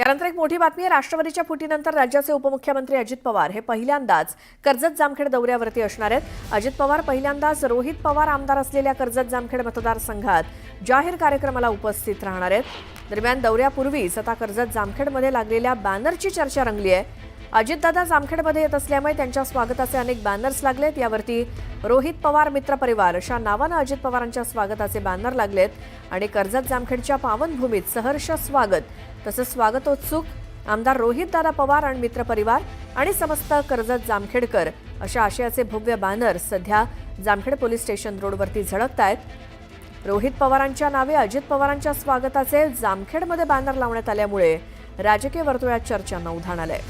यानंतर एक मोठी बातमी आहे. राष्ट्रवादीच्या फुटीनंतर राज्याचे उपमुख्यमंत्री अजित पवार हे पहिल्यांदाच कर्जत जामखेड दौऱ्यावरती असणार आहेत. अजित पवार पहिल्यांदाच रोहित पवार आमदार असलेल्या कर्जत जामखेड मतदारसंघात जाहीर कार्यक्रमाला उपस्थित राहणार आहेत. दरम्यान दौऱ्यापूर्वीच आता कर्जत जामखेडमध्ये लागलेल्या बॅनरची चर्चा रंगली आहे. अजितदादा जामखेडमध्ये येत असल्यामुळे त्यांच्या स्वागताचे अनेक बॅनर्स लागलेत. यावरती रोहित पवार मित्र परिवार अशा नावानं अजित पवारांच्या स्वागताचे बॅनर लागलेत आणि कर्जत जामखेडच्या पावनभूमीत सहर्ष स्वागत तसंच स्वागतोत्सुक आमदार रोहितदादा पवार आणि मित्र परिवार आणि समस्त कर्जत जामखेडकर अशा आशयाचे भव्य बॅनर सध्या जामखेड पोलीस स्टेशन रोडवरती झळकत आहेत रोहित पवारांच्या नावे अजित पवारांच्या स्वागताचे जामखेडमध्ये बॅनर लावण्यात आल्यामुळे राजकीय वर्तुळात चर्चांना उधाण आलंय.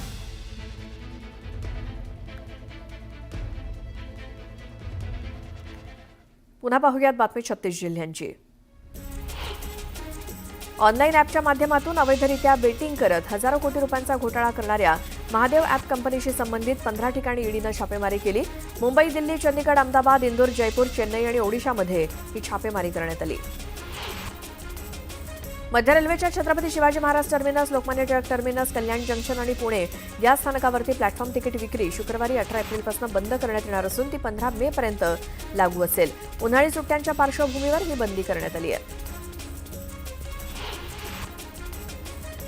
पुन्हा पाहूयात बातमी छत्तीस जिल्ह्यांची. ऑनलाईन ॲपच्या माध्यमातून अवैधरित्या बेटिंग करत हजारो कोटी रुपयांचा घोटाळा करणाऱ्या महादेव ॲप कंपनीशी संबंधित पंधरा ठिकाणी ईडीनं छापेमारी केली. मुंबई दिल्ली चंदीगड अहमदाबाद इंदूर जयपूर चेन्नई आणि ओडिशामध्ये ही छापेमारी करण्यात आली. मध्य रेल्वेच्या Chhatrapati Shivaji Maharaj terminus Lokmanya Tilak terminus Kalyan junction आणि पुणे या स्थानकावरती प्लॅटफॉर्म तिकीट विक्री शुक्रवारी अठरा एप्रिलपासून बंद करण्यात येणार असून ती पंधरा मे पर्यंत लागू असेल. उन्हाळी सुट्ट्यांच्या पार्श्वभूमीवर ही बंदी करण्यात आली आहे.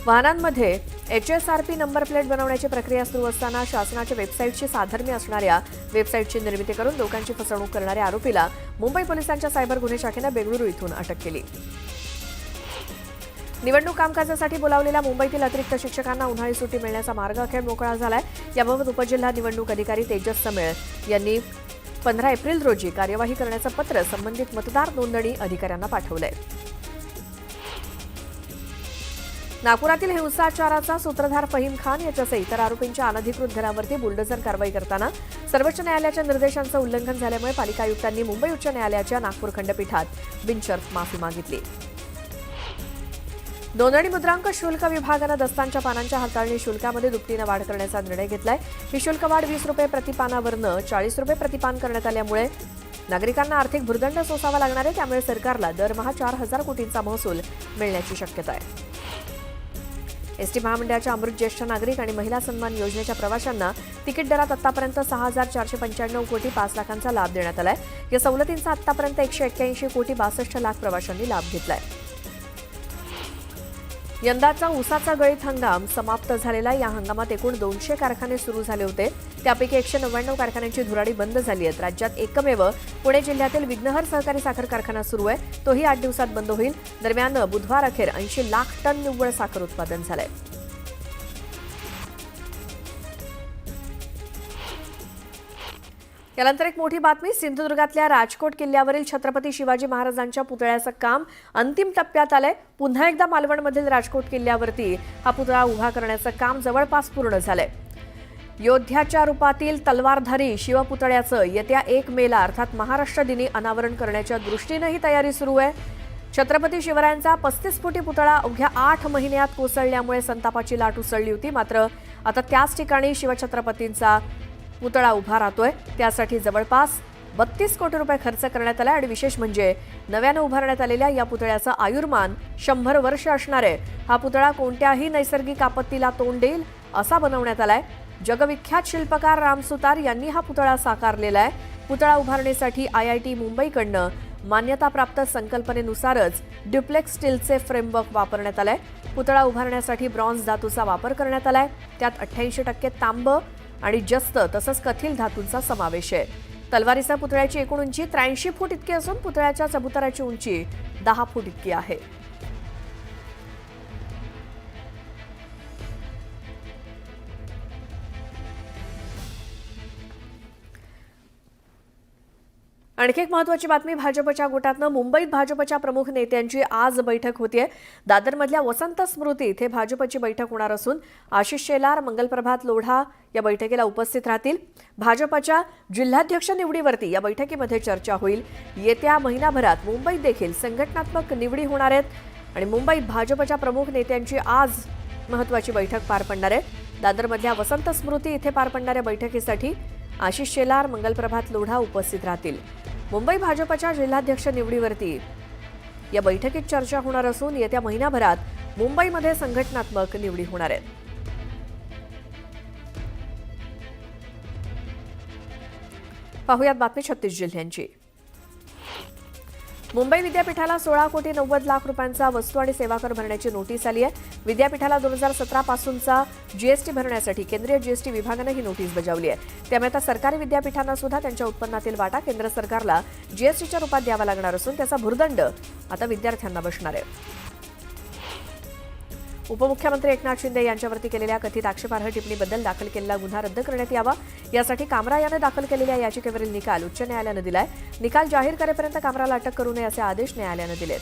वाहनांमध्ये H S R P number plate बनवण्याची प्रक्रिया सुरू असताना शासनाच्या वेबसाईटशी साधर्म्य असणाऱ्या वेबसाईटची निर्मिती करून लोकांची फसवणूक करणाऱ्या आरोपीला मुंबई पोलिसांच्या सायबर गुन्हे शाखेनं बेंगळुरू इथून अटक केली. निवडणूक कामकाजासाठी बोलावलेल्या मुंबईतील अतिरिक्त शिक्षकांना उन्हाळी सुट्टी मिळण्याचा मार्ग अखेर मोकळा झालाय. याबाबत उपजिल्हा निवडणूक अधिकारी तेजस समेळ यांनी पंधरा एप्रिल रोजी कार्यवाही करण्याचं पत्र संबंधित मतदार नोंदणी अधिकाऱ्यांना पाठवलं आहे नागपुरातील हिंसाचाराचा सूत्रधार फहीम खान याच्यासह इतर आरोपींच्या अनधिकृत घरावरती बुलडोझर कारवाई करताना सर्वोच्च न्यायालयाच्या निर्देशांचं उल्लंघन झाल्यामुळे पालिका आयुक्तांनी मुंबई उच्च न्यायालयाच्या नागपूर खंडपीठात बिनशर्त माफी मागितली. नोंदणी मुद्रांक शुल्क विभागानं दस्तांच्या पानांच्या हाताळणी शुल्कामध्ये दुपटीनं वाढ करण्याचा निर्णय घेतलाय. ही शुल्क वाढ वीस रुपये प्रतिपानावरनं चाळीस रुपये प्रतिपान करण्यात आल्यामुळे नागरिकांना आर्थिक भुर्दंड सोसावा लागणार आहे त्यामुळे सरकारला दरमहा चार हजार कोटींचा महसूल मिळण्याची शक्यता आहे. एसटी महामंडळाच्या अमृत ज्येष्ठ नागरिक आणि महिला सन्मान योजनेच्या प्रवाशांना तिकीट दरात आतापर्यंत सहा हजार चारशे पंच्याण्णव कोटी पाच लाखांचा लाभ देण्यात आलाय. या सवलतींचा आतापर्यंत एकशे एक्क्याऐंशी कोटी बासष्ट लाख प्रवाशांनी लाभ घेतलाय. यंदाचा ऊसाचा गळीत हंगाम समाप्त झालेला या हंगामात एकूण दोनशे कारखाने सुरू झाले होते. त्यापैकी एकशे नव्याण्णव कारखान्यांची धुराडी बंद झाली आहेत. राज्यात एकमेव पुणे जिल्ह्यातील विघ्नहर सहकारी साखर कारखाना सुरू आहे. तोही आठ दिवसात बंद होईल. दरम्यान बुधवार अखेर ऐंशी लाख टन निव्वळ साखर उत्पादन झालं आहे यानंतर एक मोठी बातमी सिंधुदुर्गातल्या राजकोट किल्ल्यावरील छत्रपती शिवाजी महाराजांच्या पुतळ्याचं काम अंतिम टप्प्यात आलंय. पुन्हा एकदा मालवणमधील राजकोट किल्ल्यावरती हा पुतळा उभा करण्याचं काम जवळपास पूर्ण झालंय. योद्ध्याच्या रूपातील तलवारधारी शिवपुतळ्याचं येत्या एक मेला अर्थात महाराष्ट्र दिनी अनावरण करण्याच्या दृष्टीनं ही तयारी सुरू आहे. छत्रपती शिवरायांचा पस्तीस फुटी पुतळा अवघ्या आठ महिन्यात कोसळल्यामुळे संतापाची लाट उसळली होती. मात्र आता त्याच ठिकाणी शिवछत्रपतींचा पुतळा उभा राहतोय. त्यासाठी जवळपास बत्तीस कोटी रुपये खर्च करण्यात आला आणि विशेष म्हणजे नव्यानं उभारण्यात आलेल्या या पुतळ्याचं आयुर्मान शंभर वर्ष असणार आहे. हा पुतळा कोणत्याही नैसर्गिक आपत्तीला तोंड देईल असा बनवण्यात आलाय. जगविख्यात शिल्पकार राम सुतार यांनी हा पुतळा साकारलेला आहे. पुतळा उभारणीसाठी आय आय टी मुंबईकडनं मान्यताप्राप्त संकल्पनेनुसारच ड्युप्लेक्स स्टीलचे फ्रेमवर्क वापरण्यात आलंय. पुतळा उभारण्यासाठी ब्रॉन्झ धातूचा वापर करण्यात आलाय. त्यात अठ्ठ्याऐंशी टक्के तांब आणि जस्त तसंच कथील धातूंचा समावेश आहे. तलवारीचा पुतळ्याची एकूण उंची त्र्याऐंशी फूट इतकी असून पुतळ्याच्या चबुतराची उंची दहा फूट इतकी आहे. आणखी एक महत्वाची बातमी भाजपच्या गोटातनं मुंबईत भाजपच्या प्रमुख नेत्यांची आज बैठक होतीये. दादरमधल्या वसंत स्मृती इथे भाजपची बैठक होणार असून आशिष शेलार मंगलप्रभात लोढा या बैठकीला उपस्थित राहतील. भाजपच्या जिल्हाध्यक्ष निवडीवरती या बैठकीमध्ये चर्चा होईल. येत्या महिनाभरात मुंबईत देखील संघटनात्मक निवडी होणार आहेत आणि मुंबईत भाजपच्या प्रमुख नेत्यांची आज महत्वाची बैठक पार पडणार आहे. दादरमधल्या वसंत स्मृती इथे पार पडणाऱ्या बैठकीसाठी आशिष शेलार मंगलप्रभात लोढा उपस्थित राहतील. मुंबई भाजपच्या जिल्हाध्यक्ष निवडीवरती. या बैठकीत चर्चा होणार असून येत्या महिनाभरात मुंबईमध्ये संघटनात्मक निवडी होणार आहेत. पाहुयात बातमी छत्तीस जिल्ह्यांची. मुंबई विद्यापीठाला सोळा कोटी नव्वद लाख रुपयांचा वस्तू आणि सेवा कर भरण्याची नोटीस आली आहे. विद्यापीठाला दोन हजार सतरा पासूनचा जीएसटी भरण्यासाठी केंद्रीय जीएसटी विभागानं ही नोटीस बजावली आहे. त्यामुळे आता सरकारी विद्यापीठांना सुद्धा त्यांच्या उत्पन्नातील वाटा केंद्र सरकारला जीएसटीच्या रूपात द्यावा लागणार असून त्याचा भुर्दंड आता विद्यार्थ्यांना बसणार आहे. उपमुख्यमंत्री एकनाथ शिंदे यांच्यावरती केलेल्या कथित आक्षेपार्ह टिप्पणीबद्दल दाखल केलेला गुन्हा रद्द करण्यात यावा. यासाठी कामरा यानं दाखल केलेल्या याचिकेवरील निकाल उच्च न्यायालयानं दिलाय. निकाल जाहीर करेपर्यंत कामराला अटक करू नये असे आदेश न्यायालयानं दिलेत.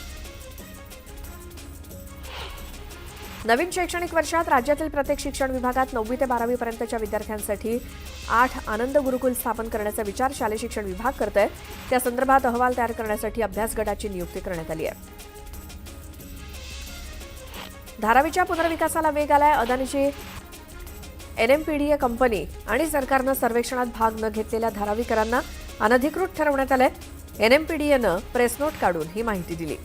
नवीन शैक्षणिक वर्षात राज्यातील प्रत्येक शिक्षण विभागात नववी ते बारावीपर्यंतच्या विद्यार्थ्यांसाठी आठ आनंद गुरुकुल स्थापन करण्याचा विचार शालेय शिक्षण विभाग करत आहे त्या संदर्भात अहवाल तयार करण्यासाठी अभ्यास गटाची नियुक्ती करण्यात आली आहे. धारावीच्या पुनर्विकासाला वेग आलाय. अदानीची एनएमपीडीए कंपनी आणि सरकारनं सर्वेक्षणात भाग न घेतलेल्या धारावीकरांना अनधिकृत ठरवण्यात आलंय. एनएमपीडीएनं प्रेस नोट काढून ही माहिती दिली.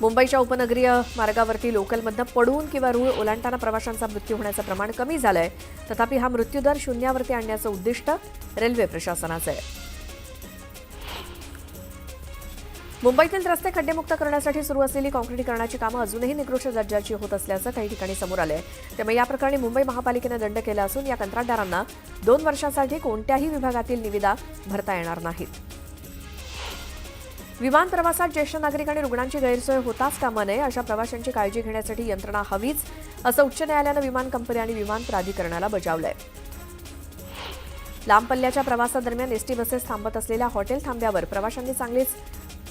मुंबईच्या उपनगरीय मार्गावरती लोकलमधनं पडून किंवा रूळ ओलांडताना प्रवाशांचा मृत्यू होण्याचं प्रमाण कमी झालंय. तथापि हा मृत्यूदर शून्यावरती आणण्याचं उद्दिष्ट रेल्वे प्रशासनाचं आहे. मुंबईतील रस्ते खड्डेमुक्त करण्यासाठी सुरू असलेली काँक्रिटीकरणाची कामं अजूनही निकृष्ट दर्जाची होत असल्याचं काही ठिकाणी समोर आलंय. त्यामुळे या प्रकरणी मुंबई महापालिकेनं दंड केला असून या कंत्राटदारांना दोन वर्षांसाठी कोणत्याही विभागातील निविदा भरता येणार नाहीत. विमान प्रवासात ज्येष्ठ नागरिक आणि रुग्णांची गैरसोय होताच कामा नये अशा प्रवाशांची काळजी घेण्यासाठी यंत्रणा हवीच असं उच्च न्यायालयानं विमान कंपनी आणि विमान प्राधिकरणाला बजावलंय. लांब पल्ल्याच्या प्रवासादरम्यान एसटी बसेस थांबत असलेल्या हॉटेल थांब्यावर प्रवाशांनी चांगलीच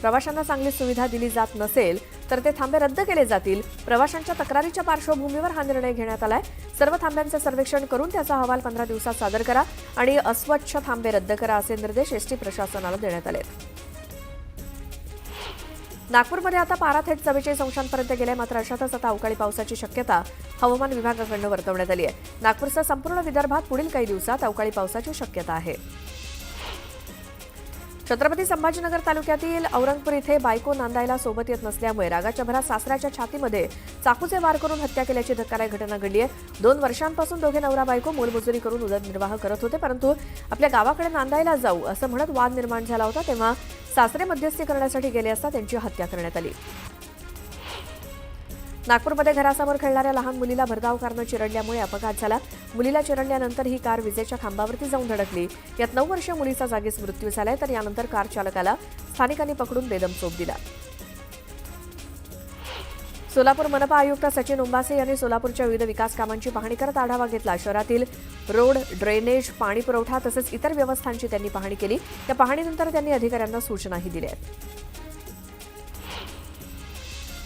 प्रवाशांना चांगली सुविधा दिली जात नसेल तर ते थांबे रद्द केले जातील. प्रवाशांच्या तक्रारीच्या पार्श्वभूमीवर हा निर्णय घेण्यात आलाय. सर्व थांब्यांचे सर्वेक्षण करून त्याचा अहवाल पंधरा दिवसात सादर करा आणि अस्वच्छ थांबे रद्द करा असे निर्देश एसटी प्रशासनाला देण्यात आले नागपूरमध्ये आता पारा थेट चव्वेचाळीस अंशांपर्यंत गेलाय. मात्र अशातच आता अवकाळी पावसाची शक्यता हवामान विभागाकडून वर्तवण्यात आली आहे. नागपूरसह संपूर्ण विदर्भात पुढील काही दिवसात अवकाळी पावसाची शक्यता आहे. छत्रपती संभाजीनगर तालुक्यातील औरंगपूर इथे बायको नांदायला सोबत येत नसल्यामुळे रागाच्या भरात सासऱ्याच्या छातीमध्ये चाकूचे वार करून हत्या केल्याची धक्कादायक घटना घडली आहे. दोन वर्षांपासून दोघे नवरा बायको मोलमजुरी करून उदरनिर्वाह करत होते परंतु आपल्या गावाकडे नांदायला जाऊ असं म्हणत वाद निर्माण झाला होता तेव्हा सासरे मध्यस्थी करण्यासाठी गेले असता त्यांची हत्या करण्यात आली. नागपूरमध्ये घरासमोर खेळणाऱ्या लहान मुलीला भरधाव कारनं चिरडल्यामुळे अपघात झाला. मुलीला चिरडल्यानंतर ही कार विजेच्या खांबावरती जाऊन धडकली. यात नऊ वर्षीय मुलीचा जागीच मृत्यू झालाय तर यानंतर कार चालकाला स्थानिकांनी पकडून बेदम चोप दिला. सोलापूर मनपा आयुक्त सचिन उंबासे यांनी सोलापूरच्या विविध विकास कामांची पाहणी करत आढावा घेतला. शहरातील रोड ड्रेनेज पाणी पुरवठा तसेच इतर व्यवस्थांची त्यांनी पाहणी केली. या पाहणीनंतर त्यांनी अधिकाऱ्यांना सूचनाही दिल्या आहेत.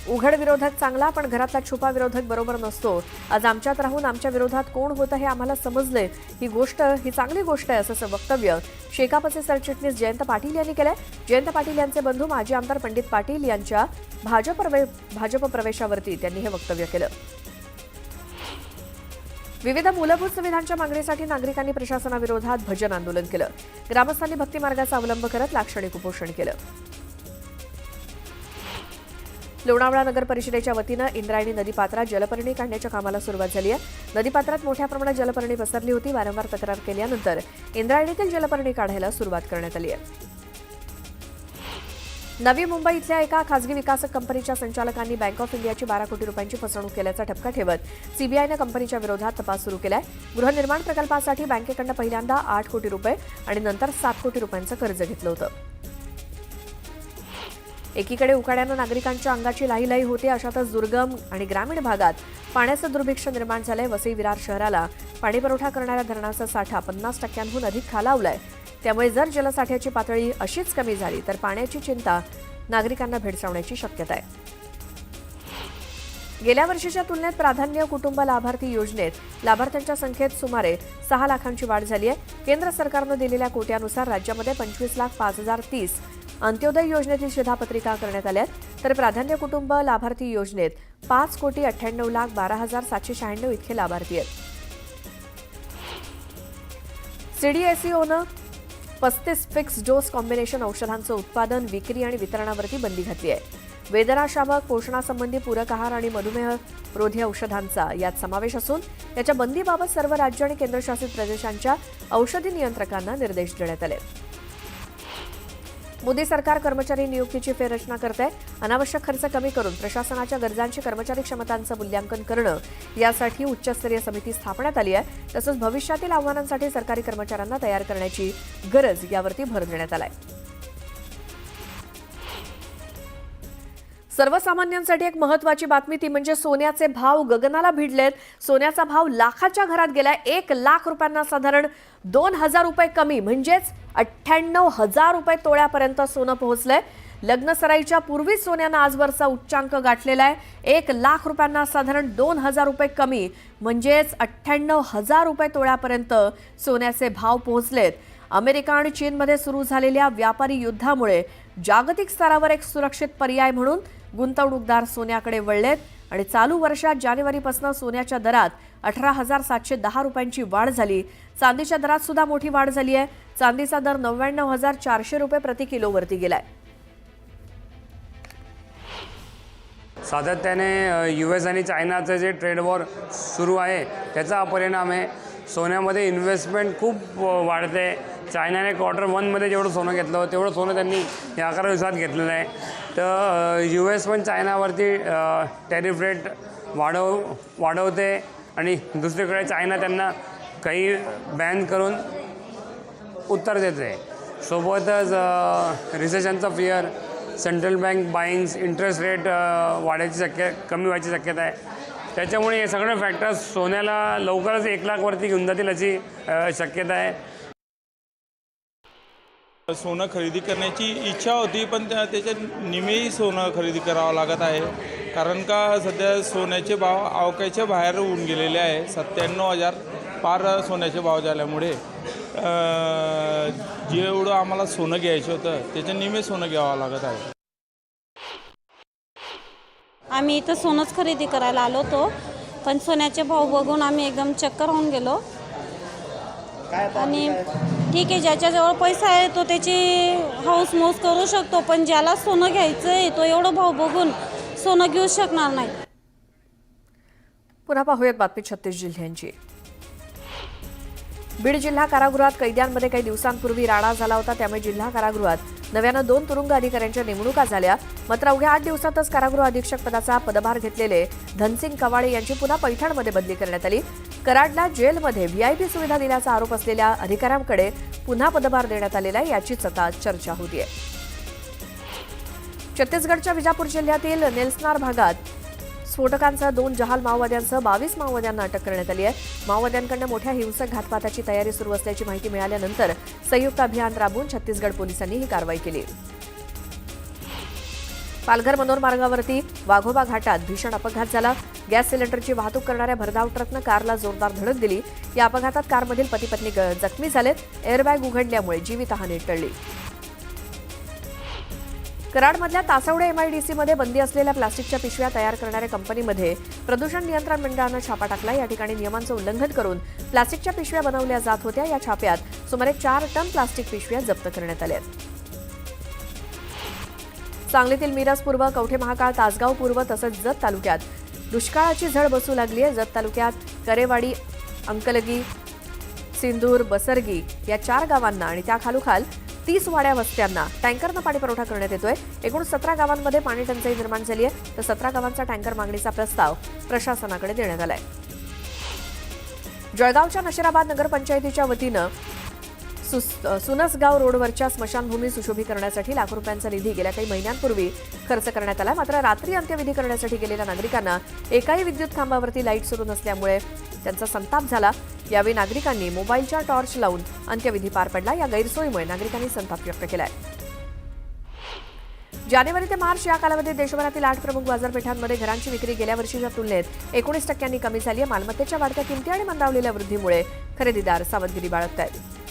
उघड विरोधक चांगला पण घरातला छुपा विरोधक बरोबर नसतो. आज आमच्यात राहून आमच्या विरोधात कोण होतं हे आम्हाला समजलंय. ही गोष्ट ही चांगली गोष्ट आहे असं वक्तव्य शेकापचे सरचिटणीस जयंत पाटील यांनी केलंय. जयंत पाटील यांचे बंधू माजी आमदार पंडित पाटील यांच्या भाजप प्रवे- भाजप प्रवेशावरती त्यांनी हे वक्तव्य केलं. विविध मूलभूत सुविधांच्या मागणीसाठी नागरिकांनी प्रशासनाविरोधात भजन आंदोलन केलं. ग्रामस्थांनी भक्तिमार्गाचा अवलंब करत लाक्षणिक उपोषण केलं. लोणावळा नगर परिषदेच्या वतीनं इंद्रायणी नदीपात्रात जलपर्णी काढण्याच्या कामाला सुरुवात झाली आहे. नदीपात्रात मोठ्या प्रमाणात जलपर्णी पसरली होती. वारंवार तक्रार केल्यानंतर इंद्रायणीतील जलपर्णी काढायला सुरुवात करण्यात आली आहे. नवी मुंबई इथल्या एका खासगी विकासक कंपनीच्या संचालकांनी बँक ऑफ इंडियाची बारा कोटी रुपयांची फसवणूक केल्याचा ठपका ठेवत सीबीआयनं कंपनीच्या विरोधात तपास सुरू केलाय. गृहनिर्माण प्रकल्पासाठी बँकेकडनं पहिल्यांदा आठ कोटी रुपये आणि नंतर सात कोटी रुपयांचं कर्ज घेतलं होतं. एकीकडे उकाड्यानं नागरिकांच्या अंगाची लाहीलाही होते अशातच दुर्गम आणि ग्रामीण भागात पाण्याचं दुर्भिक्ष निर्माण झालंय. वसई विरार शहराला पाणीपुरवठा करणाऱ्या धरणाचा साठा पन्नास टक्क्यांहून अधिक खालावलाय. त्यामुळे जर जलसाठ्याची पातळी अशीच कमी झाली तर पाण्याची चिंता नागरिकांना भेडसावण्याची शक्यता आहे. गेल्या वर्षीच्या तुलनेत प्राधान्य कुटुंब लाभार्थी योजनेत लाभार्थ्यांच्या संख्येत सुमारे सहा लाखांची वाढ झाली आहे. केंद्र सरकारनं दिलेल्या कोट्यानुसार राज्यामध्ये पंचवीस लाख पाच हजार तीस अंत्योदय योजनेतील शिधापत्रिका करण्यात आल्या आहेत. तर प्राधान्य कुटुंब लाभार्थी योजनेत पाच कोटी अठ्ठ्याण्णव लाख बारा हजार सातशे शहाण्णव इतके लाभार्थी आहेत. सीडीएसईओनं पस्तीस फिक्स डोस कॉम्बिनेशन औषधांचं उत्पादन विक्री आणि वितरणावरती बंदी घातली आहे. वेदनाशामक पोषणासंबंधी पूरक आहार आणि मधुमेह रोधी औषधांचा यात समावेश असून याच्या बंदीबाबत सर्व राज्य आणि केंद्रशासित प्रदेशांच्या औषधी नियंत्रकांना निर्देश देण्यात आले. मोदी सरकार कर्मचारी नियुक्तीची फेररचना करत आहे अनावश्यक खर्च कमी करून प्रशासनाच्या गरजांची कर्मचारी क्षमतांचं मूल्यांकन करणं यासाठी उच्चस्तरीय समिती स्थापण्यात आली आहे. तसंच भविष्यातील आव्हानांसाठी सरकारी कर्मचाऱ्यांना तयार करण्याची गरज यावरती भर देण्यात आलाय. सर्वसामान्यांसाठी एक महत्वाची बातमी ती म्हणजे सोन्याचे भाव गगनाला भिडलेत. सोन्याचा भाव लाखाच्या घरात गेला एक लाख रुपयांना साधारण दोन हजार रुपये कमी म्हणजेच अठ्ठ्याण्णव हजार रुपये तोळ्यापर्यंत सोनं पोहोचलंय. लग्नसराईच्या पूर्वीच सोन्यानं आजवरचा उच्चांक गाठलेला आहे. एक लाख रुपयांना साधारण दोन हजार रुपये कमी म्हणजेच अठ्ठ्याण्णव हजार रुपये तोळ्यापर्यंत सोन्याचे भाव पोहोचलेत. अमेरिका आणि चीनमध्ये सुरू झालेल्या व्यापारी युद्धामुळे जागतिक स्तरावर एक सुरक्षित पर्याय म्हणून गुंतवणूकदार सोन्याकडे वळलेत आणि चालू वर्षात जानेवारीपासून सोन्याच्या दरात अठरा हजार सातशे दहा रुपयांची वाढ झाली. चांदीच्या दरात सुद्धा मोठी वाढ झाली आहे. चांदीचा दर नव्याण्णव हजार चारशे रुपये प्रति किलोवरती गेलाय. सातत्याने यू एस आणि चायनाचं जे ट्रेड वॉर सुरू आहे त्याचा परिणाम आहे. सोन्यामध्ये इन्व्हेस्टमेंट खूप वाढते. चायनाने क्वार्टर वनमध्ये जेवढं सोनं घेतलं होतं तेवढं सोनं त्यांनी या अकरा दिवसात घेतलेलं आहे. तर यू एस पण चायनावरती टॅरिफ रेट वाढव वाढवते आणि दुसरीकडे चायना त्यांना काही बॅन करून उत्तर देते. सोबतच रिसेशनचा fear central bank buyings interest rate वाढायची शक्य कमी व्हायची शक्यता आहे. त्याच्यामुळे हे सगळे फॅक्टर्स सोन्याला लवकरच एक लाखवरती घेऊन जातील अशी शक्यता आहे. सोनं खरेदी करण्याची इच्छा होती पण त्या त्याच्या निमेही सोनं खरेदी करावं लागत आहे. कारण का सध्या सोन्याचे भाव अवकाच्या बाहेर होऊन गेलेले आहे. सत्त्याण्णव हजार पार सोन्याचे भाव झाल्यामुळे जेवढं आम्हाला सोनं घ्यायचं होतं त्याच्या निमे सोनं घ्यावं लागत आहे. आम्ही इथं सोनंच खरेदी करायला आलो होतो. पण सोन्याचे भाव बघून आम्ही एकदम चक्कर होऊन गेलो. आणि ठीक आहे ज्याच्याजवळ पैसा आहे तो त्याची हाऊस मौस करू शकतो पण ज्याला सोनं घ्यायचं आहे तो एवढं भाव बघून सोनं घेऊ शकणार नाही. पुन्हा पाहूयात बातमी छत्तीस जिल्ह्यांची. बीड जिल्हा कारागृहात कैद्यांमध्ये काही दिवसांपूर्वी राडा झाला होता त्यामुळे जिल्हा कारागृहात नव्यानं दोन तुरुंग अधिकाऱ्यांच्या नेमणुका झाल्या. मात्र अवघ्या आठ दिवसातच कारागृह अधीक्षक पदाचा पदभार घेतलेले धनसिंग कवाळे यांची पुन्हा पैठणमध्ये बदली करण्यात आली. कराडला जेलमध्ये व्हीआयपी सुविधा दिल्याचा आरोप असलेल्या अधिकाऱ्यांकडे पुन्हा पदभार देण्यात आलेला आहे याचीच आता चर्चा होतीये. छत्तीसगडच्या विजापूर जिल्ह्यातील नेल्सनार भागात स्फोटकांसह दोन जहाल माओवाद्यांसह बावीस माओवाद्यांना अटक करण्यात आली आहे. माओवाद्यांकडनं मोठ्या हिंसक घातपाताची तयारी सुरू असल्याची माहिती मिळाल्यानंतर संयुक्त अभियान राबवून छत्तीसगड पोलिसांनी ही कारवाई केली. पालघर मनोर मार्गावरती वाघोबा घाटात भीषण अपघात झाला. गॅस सिलेंडरची वाहतूक करणाऱ्या भरधाव ट्रकनं कारला जोरदार धडक दिली. या अपघातात कारमधील पती पत्नी ग- जखमी झालेत. एअरबॅग उघडल्यामुळे जीवितहानी टळली. कराडमधल्या तासवडे एमआयडीसीमध्ये बंदी असलेल्या प्लास्टिकच्या पिशव्या तयार करणाऱ्या कंपनीमध्ये प्रदूषण नियंत्रण मंडळानं छापा टाकला. या ठिकाणी नियमांचं उल्लंघन करून प्लास्टिकच्या पिशव्या बनवल्या जात होत्या. या छाप्यात सुमारे चार टन प्लास्टिक पिशव्या जप्त करण्यात आल्या सांगलीतील मिरज पूर्व कवठे महाकाळ तासगाव पूर्व तसंच जत तालुक्यात दुष्काळाची झळ बसू लागली आहे. जत तालुक्यात करेवाडी अंकलगी सिंदूर बसरगी या चार गावांना आणि त्याखालोखाल तीस वाड्या वस्त्यांना टँकरनं पाणी पुरवठा करण्यात येतोय. एकूण सतरा गावांमध्ये पाणी टंचाई निर्माण झाली आहे. तर सतरा गावांचा टँकर मागणीचा प्रस्ताव प्रशासनाकडे देण्यात आलाय. जळगावच्या नशिराबाद नगरपंचायतीच्या वतीनं सुनसगाव रोडवरच्या स्मशानभूमी सुशोभीकरणासाठी लाखो रुपयांचा निधी गेल्या काही महिन्यांपूर्वी खर्च करण्यात आला. मात्र रात्री अंत्यविधी करण्यासाठी गेलेल्या नागरिकांना एकाही विद्युत खांबावरती लाइट सुरू नसल्यामुळे त्यांचा संताप झाला. यावेळी नागरिकांनी मोबाईलच्या टॉर्च लावून अंत्यविधी पार पडला. या गैरसोयीमुळे नागरिकांनी संताप व्यक्त केलाय. जानेवारी ते मार्च या कालावधीत देशभरातील आठ प्रमुख बाजारपेठांमध्ये घरांची विक्री गेल्या वर्षीच्या तुलनेत एकोणीस टक्क्यांनी कमी झाली आहे. मालमत्तेच्या वाढत्या किमती आणि मंदावलेल्या वृद्धीमुळे खरेदीदार सावधगिरी बाळगत आहेत